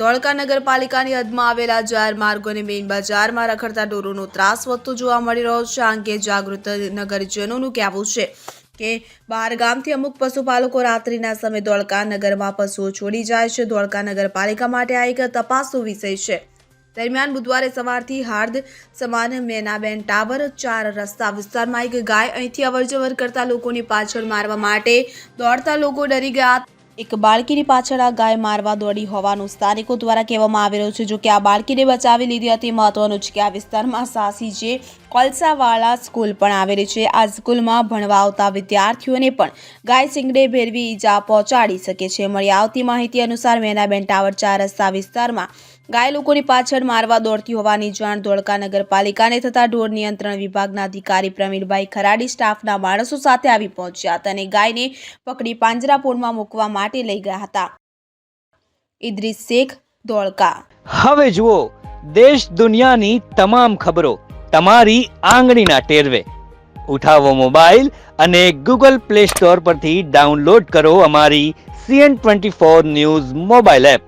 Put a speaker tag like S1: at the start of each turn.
S1: ધોળકા નગરપાલિકાની હદમાં આવેલા જાહેર માર્ગો અને મેઇન બજારમાં રખડતા ઢોરોનો ત્રાસ વધતો જોવા મળી રહ્યો છે. આ અંગે જાગૃત નગરજનોનું કહેવું છે કે બહાર ગામથી અમુક પશુપાલકો રાત્રિના સમયે ધોળકા નગરમાં પશુઓ છોડી જાય છે. ધોળકા નગરપાલિકા માટે આ એક તપાસનો વિષય છે. દરમિયાન બુધવારે સવારથી હાર્દ સમાન મેનાબેન ટાવર ચાર રસ્તા વિસ્તારમાં એક ગાય અહીંથી અવરજવર કરતા લોકોની પાછળ મારવા માટે દોડતા લોકો ડરી ગયા. એક બાળકીની પાછળ આ ગાય મારવા દોડી હોવાનું સ્થાનિકો દ્વારા કહેવામાં આવી રહ્યું છે. જો કે આ બાળકીને બચાવી લીધી હતી, મહત્વનું છે કે આ વિસ્તારમાં સાસી જે કોલસાવાળા સ્કૂલ પણ આવેલી છે. આ સ્કૂલમાં ભણવા આવતા વિદ્યાર્થીઓને પણ ગાય સિંગડે ભેરવી ઈજા પહોંચાડી શકે છે. મળી આવતી માહિતી અનુસાર મેનાબેન ટાવર ચાર રસ્તા વિસ્તારમાં ગાય લોકોની પાછળ મારવા દોડતી હોવાની જાણ ધોળકા નગરપાલિકાને થતા ઢોર નિયંત્રણ વિભાગના અધિકારી પ્રવીણભાઈ ખરાડી સ્ટાફના માણસો સાથે આવી પહોંચ્યા હતા અને ગાયને પકડી પાંજરાપોળમાં મૂકવા માટે લઈ ગયા હતા. ઇદ્રીસ શેખ, ધોળકા.
S2: હવે જુઓ, દેશ દુનિયાની તમામ ખબરો તમારી આંગળીના ટેરવે. ઉઠાવો મોબાઈલ અને ગૂગલ પ્લે સ્ટોર પરથી ડાઉનલોડ કરો અમારી CN twenty four news mobile app.